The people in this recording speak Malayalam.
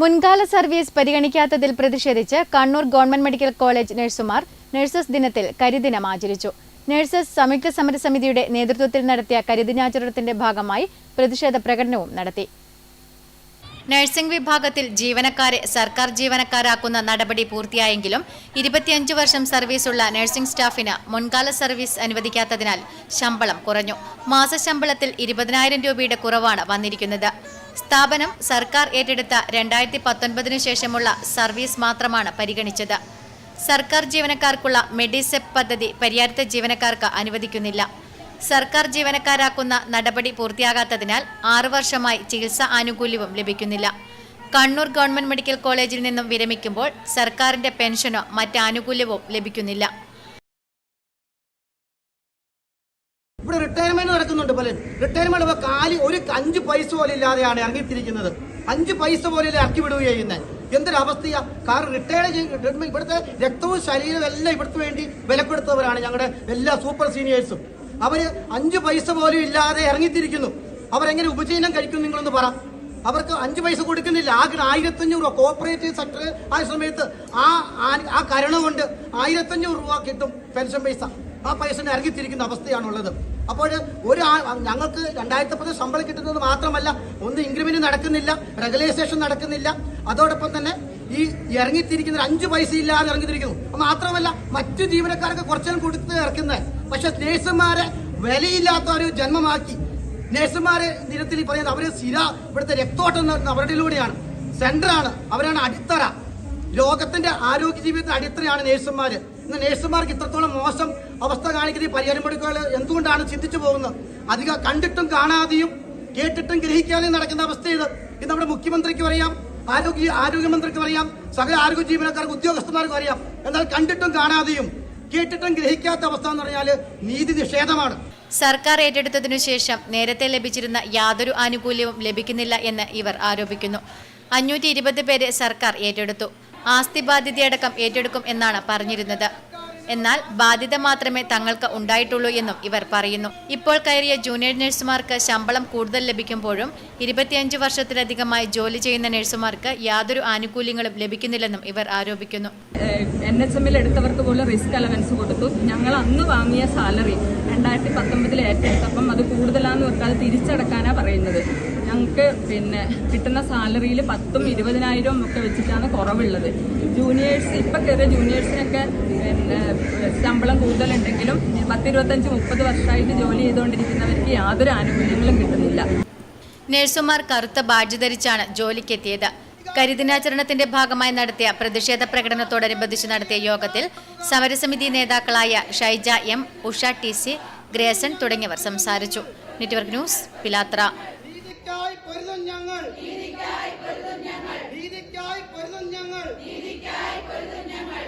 മുൻകാല സർവീസ് പരിഗണിക്കാത്തതിൽ പ്രതിഷേധിച്ച് കണ്ണൂർ ഗവൺമെന്റ് മെഡിക്കൽ കോളേജ് നഴ്സുമാർ നഴ്സസ് ദിനത്തിൽ കരിദിനം ആചരിച്ചു. നഴ്സസ് സംയുക്ത സമരസമിതിയുടെ നേതൃത്വത്തിൽ നടത്തിയ കരിദിനാചരണത്തിന്റെ ഭാഗമായി പ്രതിഷേധ പ്രകടനവും നടത്തി. നഴ്സിംഗ് വിഭാഗത്തിൽ ജീവനക്കാരെ സർക്കാർ ജീവനക്കാരാക്കുന്ന നടപടി പൂർത്തിയായെങ്കിലും ഇരുപത്തിയഞ്ച് വർഷം സർവീസുള്ള നഴ്സിംഗ് സ്റ്റാഫിന് മുൻകാല സർവീസ് അനുവദിക്കാത്തതിനാൽ ശമ്പളം കുറഞ്ഞു. മാസശമ്പളത്തിൽ ഇരുപതിനായിരം രൂപയുടെ കുറവാണ് വന്നിരിക്കുന്നത്. സ്ഥാപനം സർക്കാർ ഏറ്റെടുത്ത രണ്ടായിരത്തി പത്തൊൻപതിനു ശേഷമുള്ള സർവീസ് മാത്രമാണ് പരിഗണിച്ചത്. സർക്കാർ ജീവനക്കാർക്കുള്ള മെഡിസെപ് പദ്ധതി പര്യാപ്ത ജീവനക്കാർക്ക് അനുവദിക്കുന്നില്ല. സർക്കാർ ജീവനക്കാരാക്കുന്ന നടപടി പൂർത്തിയാകാത്തതിനാൽ ആറു വർഷമായി ചികിത്സാ ആനുകൂല്യവും ലഭിക്കുന്നില്ല. കണ്ണൂർ ഗവൺമെന്റ് മെഡിക്കൽ കോളേജിൽ നിന്നും വിരമിക്കുമ്പോൾ സർക്കാരിന്റെ പെൻഷനോ മറ്റ് ആനുകൂല്യവും ലഭിക്കുന്നില്ല. ഇവിടെ റിട്ടയർമെന്റ് നടക്കുന്നുണ്ട് പലരും റിട്ടയർമെന്റ് ഇപ്പൊ കാലി ഒരു അഞ്ച് പൈസ പോലും ഇല്ലാതെയാണ് ഇറങ്ങിത്തിരിക്കുന്നത്. അഞ്ച് പൈസ പോലും ഇറക്കി വിടുക ചെയ്യുന്നത് എന്തൊരു അവസ്ഥയാ കാരണം റിട്ടയർ ചെയ്ത് ഇവിടുത്തെ രക്തവും ശരീരവും എല്ലാം ഇവിടുത്തെ വേണ്ടി വിലപ്പെടുത്തവരാണ് ഞങ്ങളുടെ എല്ലാ സൂപ്പർ സീനിയേഴ്സും അവർ അഞ്ച് പൈസ പോലും ഇല്ലാതെ ഇറങ്ങിത്തിരിക്കുന്നു. അവരെങ്ങനെ ഉപജീവനം കഴിക്കും നിങ്ങളൊന്ന് പറ. അവർക്ക് അഞ്ച് പൈസ കൊടുക്കുന്നില്ല. ആകെ ആയിരത്തഞ്ഞൂറ് രൂപ കോപ്പറേറ്റീവ് സെക്ടർ ആ സമയത്ത് ആ- ആ കരുണ കൊണ്ട് ആയിരത്തഞ്ഞൂറ് രൂപ കിട്ടും പെൻഷൻ പൈസ. ആ പൈസ ഇറങ്ങിത്തിരിക്കുന്ന അവസ്ഥയാണുള്ളത്. അപ്പോൾ ഒരു ഞങ്ങൾക്ക് രണ്ടായിരത്തി പത്ത് ശമ്പളം കിട്ടുന്നത് മാത്രമല്ല ഒന്ന് ഇൻക്രിമെന്റ് നടക്കുന്നില്ല റെഗുലൈസേഷൻ നടക്കുന്നില്ല. അതോടൊപ്പം തന്നെ ഈ ഇറങ്ങിത്തിരിക്കുന്ന അഞ്ച് പൈസ ഇല്ലാതെ ഇറങ്ങിത്തിരിക്കുന്നു. മാത്രമല്ല മറ്റു ജീവനക്കാർക്ക് കുറച്ചും കൊടുത്ത് ഇറക്കുന്നത് പക്ഷെ നേഴ്സുമാരെ വിലയില്ലാത്ത ഒരു ജന്മമാക്കി. നേഴ്സുമാരെ നിരത്തിൽ പറയുന്നത് അവർ സ്ഥിര ഇവിടുത്തെ രക്തോട്ടം അവരുടെയിലൂടെയാണ് സെന്ററാണ്. അവരാണ് അടിത്തറ. ലോകത്തിന്റെ ആരോഗ്യ ജീവിതത്തിന്റെ അടിത്തറയാണ് നഴ്സുമാർ ഇന്ന് നഴ്സുമാർക്ക് ഇത്രത്തോളം മോശം അവസ്ഥ കാണിക്കുന്ന ഈ പരിഹാരം മെഡിക്കൽ എന്തുകൊണ്ടാണ് ചിന്തിച്ചു പോകുന്നത്? അധികം കണ്ടിട്ടും കാണാതെയും കേട്ടിട്ടും ഗ്രഹിക്കാതെയും നടക്കുന്ന അവസ്ഥ ഇത്. നമ്മുടെ മുഖ്യമന്ത്രിക്ക് അറിയാം ആരോഗ്യ ആരോഗ്യമന്ത്രിക്കും അറിയാം സകല ആരോഗ്യ ജീവനക്കാർക്ക് ഉദ്യോഗസ്ഥന്മാർക്കും അറിയാം. എന്നാൽ കണ്ടിട്ടും കാണാതെയും കേട്ടിട്ടും ഗ്രഹിക്കാത്ത അവസ്ഥ എന്ന് പറഞ്ഞാൽ നീതി നിഷേധമാണ്. സർക്കാർ ഏറ്റെടുത്തതിനു ശേഷം നേരത്തെ ലഭിച്ചിരുന്ന യാതൊരു ആനുകൂല്യവും ലഭിക്കുന്നില്ല എന്ന് ഇവർ ആരോപിക്കുന്നു. അഞ്ഞൂറ്റി ഇരുപത് പേരെ സർക്കാർ ഏറ്റെടുത്തു. ആസ്തി ബാധ്യതയടക്കം ഏറ്റെടുക്കും എന്നാണ് പറഞ്ഞിരുന്നത്. എന്നാൽ ബാധ്യത മാത്രമേ തങ്ങൾക്ക് ഉണ്ടായിട്ടുള്ളൂ എന്നും ഇവർ പറയുന്നു. ഇപ്പോൾ കയറിയ ജൂനിയർ നഴ്സുമാർക്ക് ശമ്പളം കൂടുതൽ ലഭിക്കുമ്പോഴും ഇരുപത്തിയഞ്ച് വർഷത്തിലധികമായി ജോലി ചെയ്യുന്ന നഴ്സുമാർക്ക് യാതൊരു ആനുകൂല്യങ്ങളും ലഭിക്കുന്നില്ലെന്നും ഇവർ ആരോപിക്കുന്നു. എൻ എച്ച് എമ്മിൽ എടുത്തവർക്ക് പോലും റിസ്ക് അലവൻസ് കൊടുത്തു. ഞങ്ങൾ അന്ന് വാങ്ങിയ സാലറി രണ്ടായിരത്തി പത്തൊമ്പതിൽ ഏറ്റെടുത്തപ്പം അത് കൂടുതലാന്ന് വെക്കാൽ തിരിച്ചടക്കാനാണ് പറയുന്നത്. ഞങ്ങൾക്ക് പിന്നെ കിട്ടുന്ന സാലറിയിൽ പത്തും ഇരുപതിനായിരവും ഒക്കെ വെച്ചിട്ടാണ് കുറവുള്ളത്. ജൂനിയേഴ്സ് ഇപ്പം കയറിയ ജൂനിയേഴ്സിനൊക്കെ പിന്നെ ശമ്പളം കൂടുതലുണ്ടെങ്കിലും പത്തിരുപത്തഞ്ച് മുപ്പത് വർഷമായിട്ട് ജോലി ചെയ്തുകൊണ്ടിരിക്കുന്നവർക്ക് യാതൊരു ആനുകൂല്യങ്ങളും കിട്ടുന്നില്ല. നഴ്സുമാർ കറുത്ത ബാഡ്ജ് ധരിച്ചാണ് ജോലിക്കെത്തിയത്. കരിദിനാചരണത്തിന്റെ ഭാഗമായി നടത്തിയ പ്രതിഷേധ പ്രകടനത്തോടനുബന്ധിച്ച് നടത്തിയ യോഗത്തിൽ സമരസമിതി നേതാക്കളായ Shaija M Usha T C Grayson തുടങ്ങിയവർ സംസാരിച്ചു. നെറ്റ്വർക്ക് ന്യൂസ് പിലാത്ര നീതിക്കായി പൊരുതും ഞങ്ങൾ. നീതിക്കായി പൊരുതും ഞങ്ങൾ. നീതിക്കായി പൊരുതും ഞങ്ങൾ.